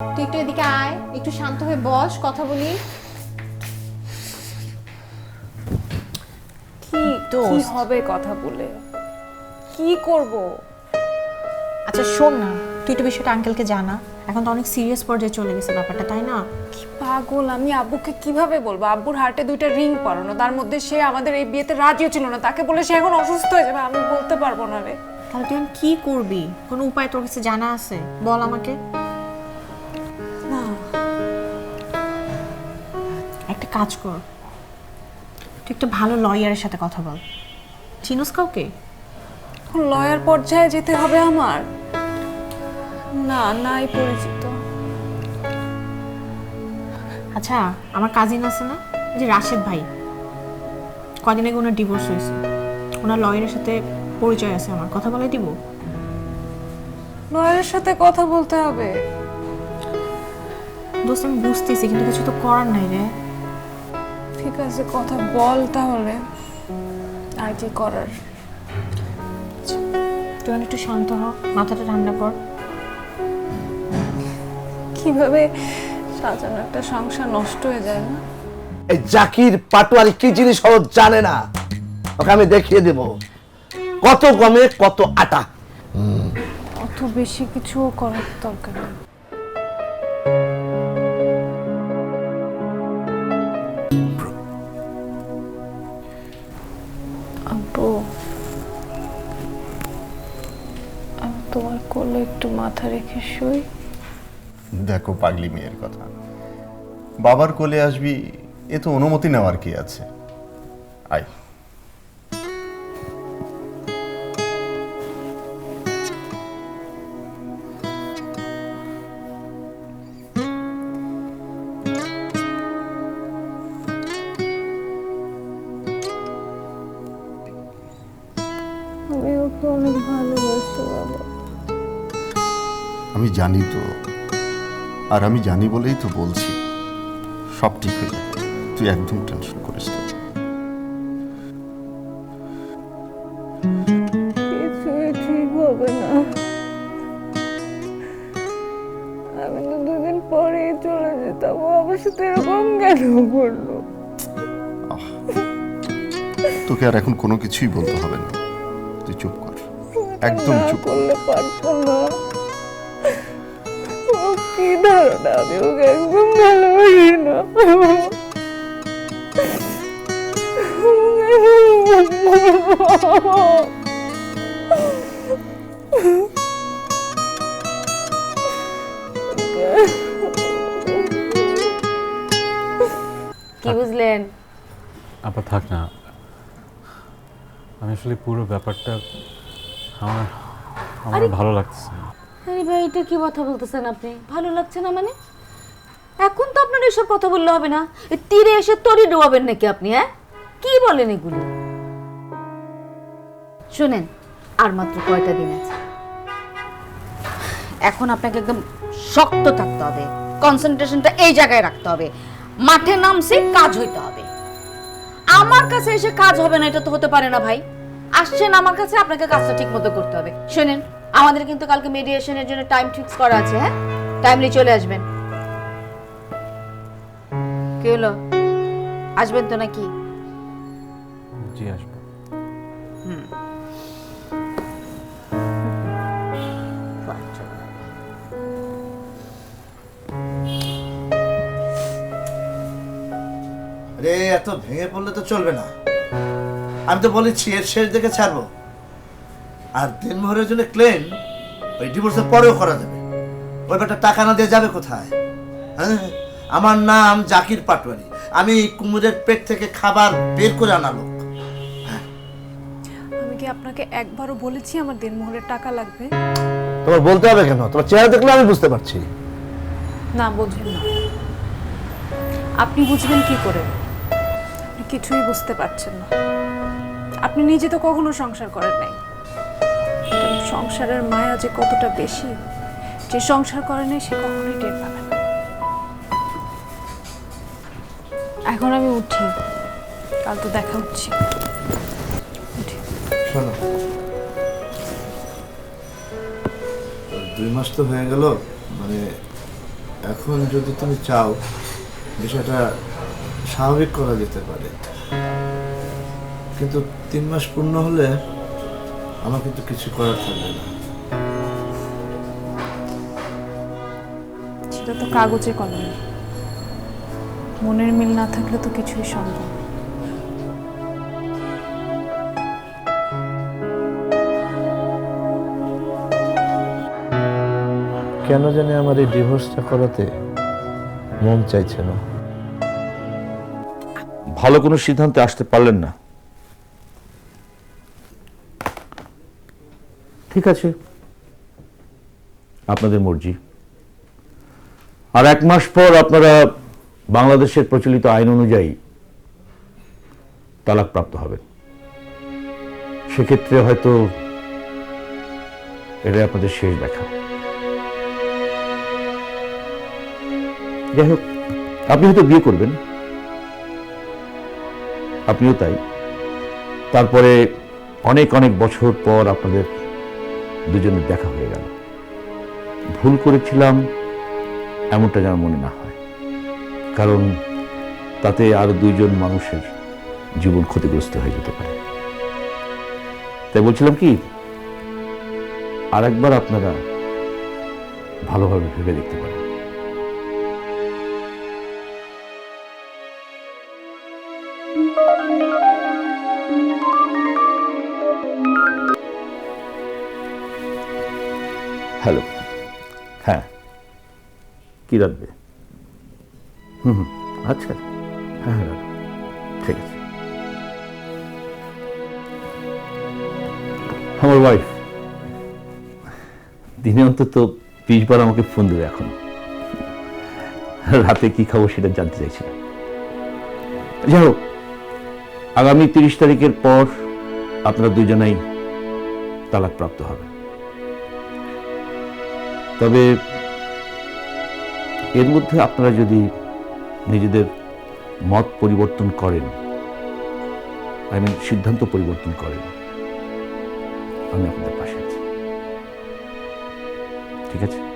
তুই একটু এদিকে আয় একটু শান্ত হয়ে বস কথা বলি। কি কি হবে কথা বলে? কি করব? আচ্ছা শোন না তুই একটু বিষয়টা আঙ্কেলকে জানা। এখন তো অনেক সিরিয়াস পর্যায়ে চলে গেছে ব্যাপারটা তাই না? কি পাগল আমি আব্বুকে কীভাবে বলব? আব্বুর হার্টে দুইটা রিং পরানো তার মধ্যে সে আমাদের এই বিয়েতে রাজিও ছিল না। তাকে বলে সে এখন অসুস্থ হয়ে যাবে আমি বলতে পারব না রে। তাহলে তুই এখন কি করবি? কোনো উপায় তোর কাছে জানা আছে? বল আমাকে। একটা কাজ কর। তুই একটা ভালো লয়ারের সাথে কথা বল। চিনুস কাউকে? লয়ার পর্যায়ে যেতে হবে আমার। না নাই পরিচিত। আচ্ছা আমার কাজিন আছে না? যে রাশেদ ভাই। কদিন আগে ওনার ডিভোর্স হয়েছে। ওনার লয়ারের সাথে পরিচয় আছে আমার। কথা বলে দিব? লয়ারের সাথে কথা বলতে হবে। দোস্ত আমি বুঝতেছি কিন্তু কিছু তো করার নাই রে। ঠিক আছে কথা বল তাহলে। আর কি করার? তুই একটু শান্ত হ মাথাটা ঠান্ডা কর। কীভাবে সাজানো একটা সংসার নষ্ট হয়ে যায় না? এই জাকির পাটোয়ারি কি জিনিস ও জানে না? ওকে আমি দেখিয়ে দেব। কত গমে কত আটা। অত বেশি কিছুও করার দরকার নেই। মাথা রেখে শুই। দেখো পাগলি মেয়ের কথা। বাবার কোলে আসবি, এ তো অনুমতি নেওয়ার কি আছে? আয়। জানি তো। আর আমি জানি বলেই তো বলছি। সব ঠিক হয়ে যাবে তুই একদম টেনশন করিস না। কিছুই ঠিক হবে না। আমি তো দুদিন পরেই চলে যেতাম। ও আমার সাথে এরকম কেন করল? তোকে আর এখন কোনো কিছুই বলতে হবে না। তুই চুপ কর। একদম চুপ করলে পারতো না। কি ধারণা? আমি ওকে একদম ভালোবাসি না। কি বুঝলেন? আপা থাক না। আমি আসলে পুরো ব্যাপারটা আমার আমার ভালো লাগছে না। আরে ভাই, এটা কি কথা বলতেছেন আপনি? ভালো লাগছে না মানে? এখন তো আপনার এসব কথা বললে হবে না। তীরে এসে তরি নাকি আপনি হ্যাঁ? কি বলেন এগুলি? শুনেন, আর মাত্র কয়টা দিন আছে। এখন আপনাকে একদম শক্ত থাকতে হবে। কনসেন্ট্রেশনটা এই জায়গায় রাখতে হবে। মাঠে নামছে, কাজ হইতে হবে। আমার কাছে এসে কাজ হবে না, এটা তো হতে পারে না ভাই। আসছেন আমার কাছে, আপনাকে কাজটা ঠিক মতো করতে হবে। শুনেন। আমাদের কিন্তু কালকে মেডিয়েশনের জন্য টাইম ফিক্স করা আছে হ্যাঁ? টাইমলি চলে আসবেন। কি হলো? আসবেন তো নাকি? জি আসব। রে এত ভেঙে পড়লে তো চলবে না। আমি তো বলেছি এর শেষ দেখে ছাড়বো। আর দিনমোহরের জন্য ক্লেম ওই ডিভোর্সের পরেও করা যাবে। ওই ব্যাটা টাকা না দিয়ে যাবে কোথায়? হ্যাঁ? আমার নাম জাকির পাটোয়ারি। আমি কুমুরের পেট থেকে খাবার বের করে আনা লোক। আমি কি আপনাকে একবারও বলেছি আমার দিনমোহরের টাকা লাগবে? তোমার বলতে হবে কেন? তোমার চেহারা দেখলে আমি বুঝতে পারছি। না বোঝেন না। আপনি বুঝবেন কি করে? আপনি কিছুই বুঝতে পারছেন না। আপনি নিজে তো কখনো সংসার করেন নাই। সংসারের মায়া যে কতটা বেশি, যে সংসার করে নাই সে কখনোই টের পাবে না। এখন আমি উঠি, কাল তো দেখা হচ্ছে। শোনো। দুই মাস তো হয়ে গেল মানে এখন যদি তুমি চাও, বিষয়টা স্বাভাবিক করা যেতে পারে। কিন্তু তিন মাস পূর্ণ হলে আমার কিন্তু কিছু করার থাকবে না। সেটা তো কাগজে কলমে। মনের মিল না থাকলে তো কিছুই সম্ভব কেন জানি আমার এই ডিভোর্সটা করাতে মন চাইছে না। ভালো কোনো সিদ্ধান্তে আসতে পারলেন না। ঠিক আছে। আপনাদের মর্জি। আর এক মাস পর আপনারা বাংলাদেশের প্রচলিত আইন অনুযায়ী তালাক প্রাপ্ত হবেন। সেক্ষেত্রে হয়তো এটাই আপনাদের শেষ দেখা। যাই হোক, আপনি হয়তো বিয়ে করবেন। আপনিও তাই। তারপরে অনেক অনেক বছর পর আপনাদের দুজনের দেখা হয়ে গেল। ভুল করেছিলাম, এমনটা যেন মনে না হয়। কারণ তাতে আরও দুইজন মানুষের জীবন ক্ষতিগ্রস্ত হয়ে যেতে পারে। তাই বলছিলাম কি আর একবার আপনারা ভালোভাবে ভেবে দেখতে পারেন। হ্যালো হ্যাঁ। কি রাখবে হুম আচ্ছা। হ্যাঁ হ্যাঁ। ঠিক আছে। আমার ওয়াইফ দিনে অন্তত বিশ বার আমাকে ফোন দেবে এখন। রাতে কি খাব সেটা জানতে চাইছি যাই হোক, আগামী তিরিশ তারিখের পর আপনারা দুজনেই তালাক প্রাপ্ত হবে তবে এর মধ্যে আপনারা যদি নিজেদের মত পরিবর্তন করেন আই মিন সিদ্ধান্ত পরিবর্তন করেন, আমি আপনাদের পাশে আছি। ঠিক আছে?